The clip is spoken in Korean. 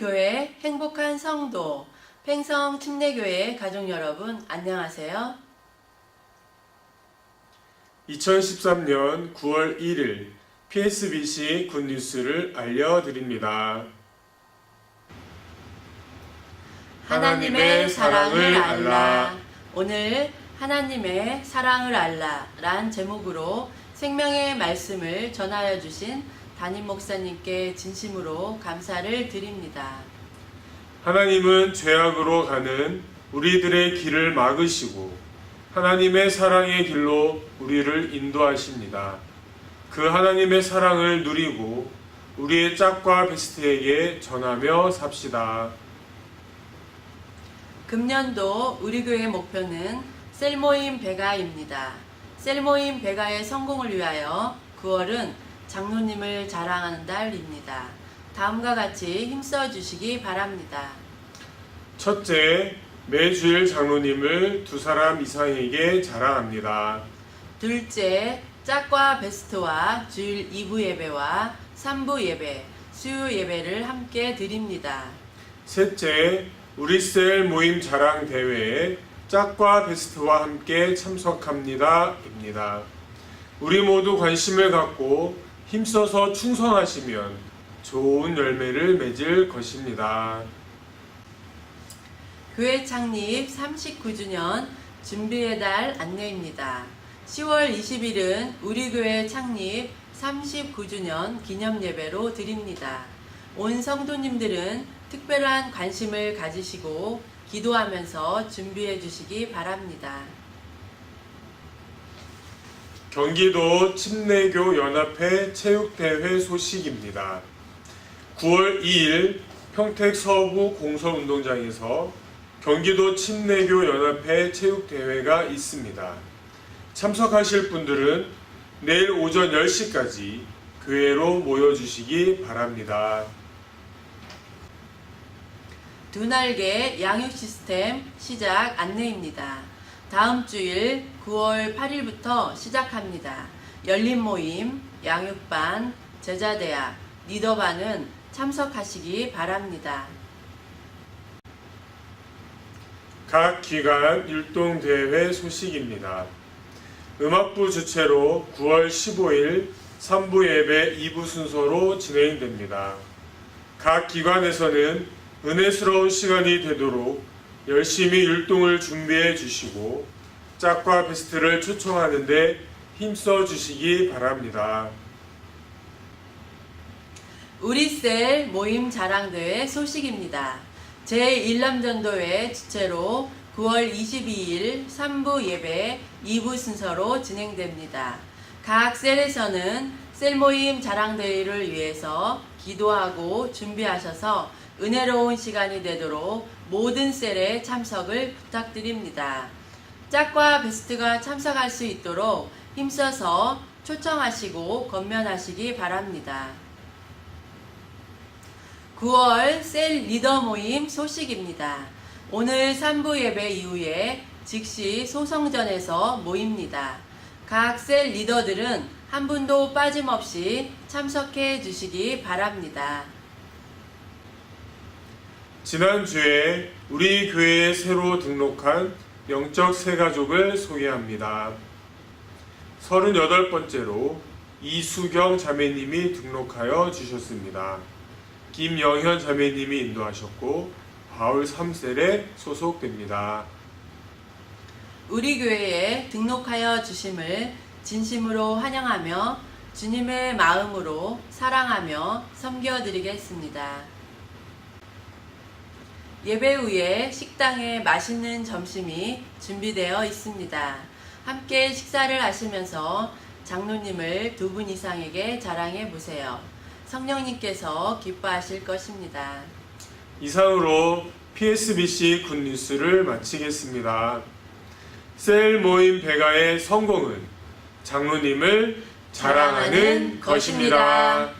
교회 행복한 성도 팽성 침례교회 가족 여러분 안녕하세요. 2013년 9월 1일 PSBC 굿뉴스를 알려드립니다. 하나님의 사랑을 알라. 오늘 하나님의 사랑을 알라 란 제목으로 생명의 말씀을 전하여 주신 담임 목사님께 진심으로 감사를 드립니다. 하나님은 죄악으로 가는 우리들의 길을 막으시고 하나님의 사랑의 길로 우리를 인도하십니다. 그 하나님의 사랑을 누리고 우리의 짝과 베스트에게 전하며 삽시다. 금년도 우리 교회 목표는 셀모임 배가입니다. 셀모임 배가의 성공을 위하여 9월은 장로님을 자랑하는 달입니다. 다음과 같이 힘써 주시기 바랍니다. 첫째, 매주일 장로님을 두 사람 이상에게 자랑합니다. 둘째, 짝과 베스트와 주일 2부 예배와 3부 예배, 수요 예배를 함께 드립니다. 셋째, 우리셀 모임 자랑 대회에 짝과 베스트와 함께 참석합니다. 입니다. 우리 모두 관심을 갖고 힘써서 충성하시면 좋은 열매를 맺을 것입니다. 교회 창립 39주년 준비의 달 안내입니다. 10월 20일은 우리 교회 창립 39주년 기념 예배로 드립니다. 온 성도님들은 특별한 관심을 가지시고 기도하면서 준비해 주시기 바랍니다. 경기도 침례교 연합회 체육대회 소식입니다. 9월 2일 평택 서부 공설운동장에서 경기도 침례교 연합회 체육대회가 있습니다. 참석하실 분들은 내일 오전 10시까지 교회로 모여주시기 바랍니다. 두 날개 양육 시스템 시작 안내입니다. 다음 주일 9월 8일부터 시작합니다. 열린 모임, 양육반, 제자대학, 리더반은 참석하시기 바랍니다. 각 기관 율동대회 소식입니다. 음악부 주최로 9월 15일 3부 예배 2부 순서로 진행됩니다. 각 기관에서는 은혜스러운 시간이 되도록 열심히 율동을 준비해 주시고 짝과 베스트를 초청하는데 힘써 주시기 바랍니다. 우리 셀 모임 자랑대회 소식입니다. 제1남전도회 주최로 9월 22일 3부 예배 2부 순서로 진행됩니다. 각 셀에서는 셀 모임 자랑대회를 위해서 기도하고 준비하셔서 은혜로운 시간이 되도록 모든 셀에 참석을 부탁드립니다. 짝과 베스트가 참석할 수 있도록 힘써서 초청하시고 건면하시기 바랍니다. 9월 셀 리더 모임 소식입니다. 오늘 3부 예배 이후에 즉시 소성전에서 모입니다. 각 셀 리더들은 한 분도 빠짐없이 참석해 주시기 바랍니다. 지난주에 우리 교회에 새로 등록한 영적 새가족을 소개합니다. 38번째로 이수경 자매님이 등록하여 주셨습니다. 김영현 자매님이 인도하셨고 바울 3셀에 소속됩니다. 우리 교회에 등록하여 주심을 진심으로 환영하며 주님의 마음으로 사랑하며 섬겨드리겠습니다. 예배 후에 식당에 맛있는 점심이 준비되어 있습니다. 함께 식사를 하시면서 장로님을 두 분 이상에게 자랑해 보세요. 성령님께서 기뻐하실 것입니다. 이상으로 PSBC 굿뉴스를 마치겠습니다. 셀 모임 배가의 성공은 장로님을 자랑하는 것입니다.